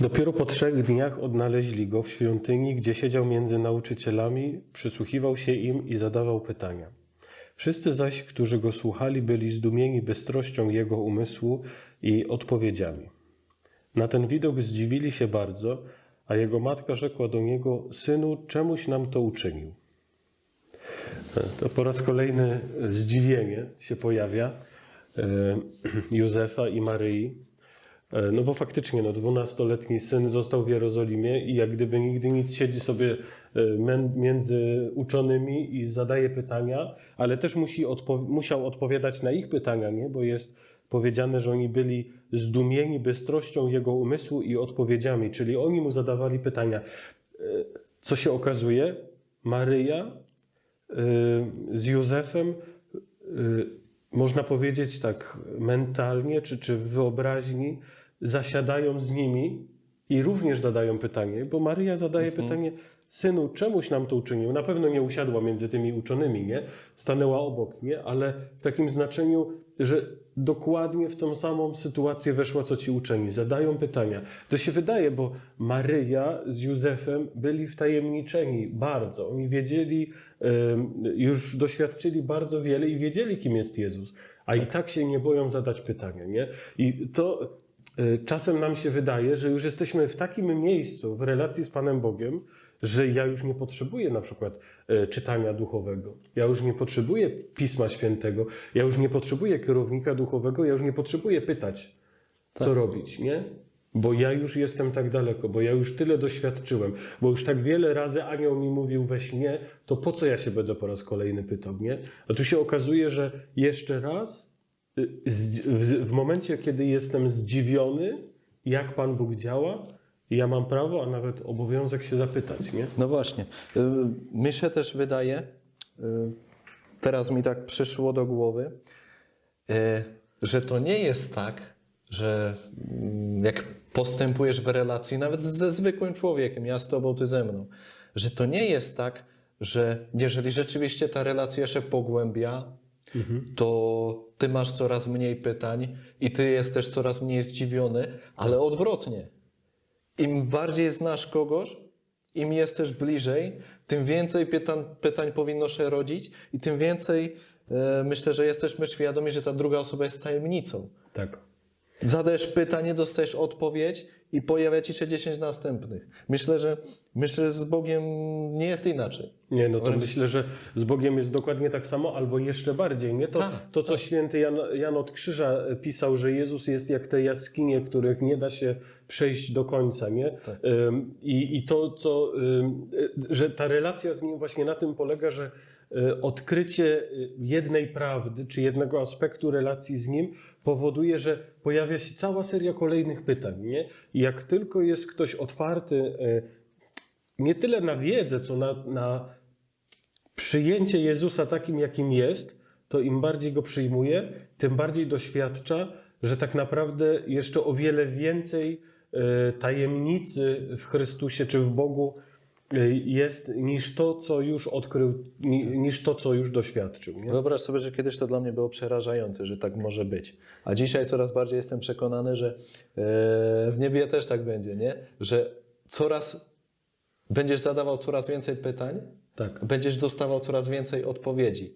Dopiero po trzech dniach odnaleźli go w świątyni, gdzie siedział między nauczycielami, przysłuchiwał się im i zadawał pytania. Wszyscy zaś, którzy go słuchali, byli zdumieni bystrością jego umysłu i odpowiedziami. Na ten widok zdziwili się bardzo, a jego matka rzekła do niego: Synu, czemuś nam to uczynił? To po raz kolejny zdziwienie się pojawia e, Józefa i Maryi. E, No bo faktycznie, no, dwunastoletni syn został w Jerozolimie i jak gdyby nigdy nic siedzi sobie e, między uczonymi i zadaje pytania, ale też musi odpo- musiał odpowiadać na ich pytania, nie? bo jest powiedziane, że oni byli zdumieni bystrością jego umysłu i odpowiedziami, czyli oni mu zadawali pytania. E, Co się okazuje? Maryja z Józefem, można powiedzieć tak mentalnie czy, czy w wyobraźni, zasiadają z nimi i również zadają pytanie, bo Maryja zadaje pytanie, synu, czemuś nam to uczynił? Na pewno nie usiadła między tymi uczonymi, nie? Stanęła obok, nie? Ale w takim znaczeniu, że dokładnie w tą samą sytuację weszła, co ci uczeni. Zadają pytania. To się wydaje, bo Maryja z Józefem byli wtajemniczeni bardzo. Oni wiedzieli, już doświadczyli bardzo wiele i wiedzieli, kim jest Jezus. A i tak się nie boją zadać pytania, nie? I to czasem nam się wydaje, że już jesteśmy w takim miejscu w relacji z Panem Bogiem, że ja już nie potrzebuję na przykład e, czytania duchowego. Ja już nie potrzebuję Pisma Świętego. Ja już nie potrzebuję kierownika duchowego. Ja już nie potrzebuję pytać, co robić, nie? Bo ja już jestem tak daleko, bo ja już tyle doświadczyłem, bo już tak wiele razy anioł mi mówił we śnie, to po co ja się będę po raz kolejny pytał, nie? A tu się okazuje, że jeszcze raz, y, w, momencie, kiedy jestem zdziwiony, jak Pan Bóg działa, ja mam prawo, a nawet obowiązek się zapytać, nie? No właśnie. Y, Mi się też wydaje, y, teraz mi tak przyszło do głowy, y, że to nie jest tak, że mm, jak postępujesz w relacji, nawet ze zwykłym człowiekiem, ja z tobą, ty ze mną, że to nie jest tak, że jeżeli rzeczywiście ta relacja się pogłębia, to ty masz coraz mniej pytań i ty jesteś coraz mniej zdziwiony, ale odwrotnie. Im bardziej znasz kogoś, im jesteś bliżej, tym więcej pytań, pytań powinno się rodzić i tym więcej e, myślę, że jesteśmy świadomi, że ta druga osoba jest tajemnicą. Tak. Zadajesz pytanie, dostajesz odpowiedź i pojawia ci się 10 następnych. Myślę, że myślę, że z Bogiem nie jest inaczej. Nie, no to myślę, że z Bogiem jest dokładnie tak samo, albo jeszcze bardziej. Nie to, Tak, to co święty Jan, Jan od Krzyża pisał, że Jezus jest jak te jaskinie, których nie da się przejść do końca, nie? Tak. I, I to, co, y, że ta relacja z Nim właśnie na tym polega, że odkrycie y, jednej prawdy, czy jednego aspektu relacji z Nim powoduje, że pojawia się cała seria kolejnych pytań, nie? I jak tylko jest ktoś otwarty, y, nie tyle na wiedzę, co na, na przyjęcie Jezusa takim, jakim jest, to im bardziej go przyjmuje, tym bardziej doświadcza, że tak naprawdę jeszcze o wiele więcej e, tajemnicy w Chrystusie czy w Bogu e, jest niż to, co już odkrył, ni- niż to, co już doświadczył. Nie? Wyobraź sobie, że kiedyś to dla mnie było przerażające, że tak może być. A dzisiaj coraz bardziej jestem przekonany, że e, w niebie też tak będzie, nie? Że coraz będziesz zadawał coraz więcej pytań, Tak. będziesz dostawał coraz więcej odpowiedzi.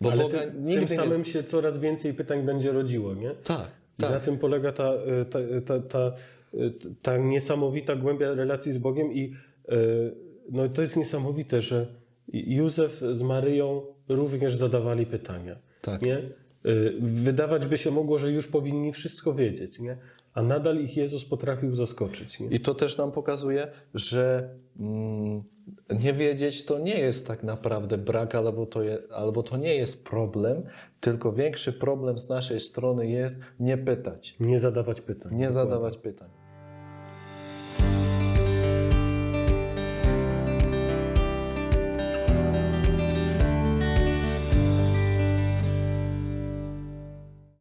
Bo Ale Boga ty, nigdy tym samym się coraz więcej pytań będzie rodziło, nie? nie... Tak, I Na tak. tym polega ta, e, ta, ta, ta, ta niesamowita głębia relacji z Bogiem i e, no, to jest niesamowite, że Józef z Maryją również zadawali pytania. Tak. Nie? E, Wydawać by się mogło, że już powinni wszystko wiedzieć, nie? a nadal ich Jezus potrafił zaskoczyć. Nie? I to też nam pokazuje, że mm, nie wiedzieć to nie jest tak naprawdę brak, albo to, je, albo to nie jest problem, tylko większy problem z naszej strony jest nie pytać, Nie zadawać pytań. nie zadawać pytań.